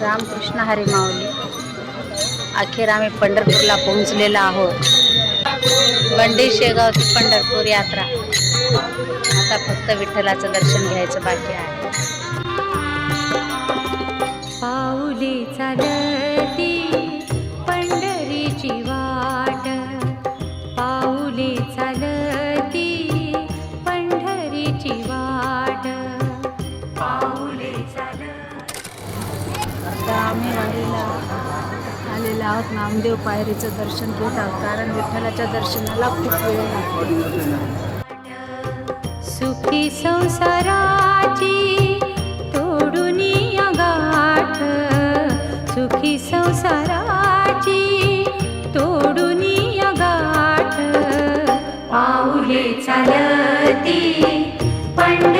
रामकृष्ण हरी माऊली. अखेर आम्ही पंढरपूरला पोहोचलेलो आहोत. बंडी शेगाव ते पंढरपूर यात्रा. आता फक्त विठ्ठलाचं दर्शन घ्यायचं बाकी आहे. पाऊली चालत आता आम्ही आलेला आलेला आहोत नामदेव पायरीचं दर्शन घेत आहोत. कारण विठ्ठलाच्या दर्शनाला खूप वेळ लागतो. सुखी संसाराची तोडून गाठ. सुखी संसाराची तोडून गाठ. पाऊले चालती पंड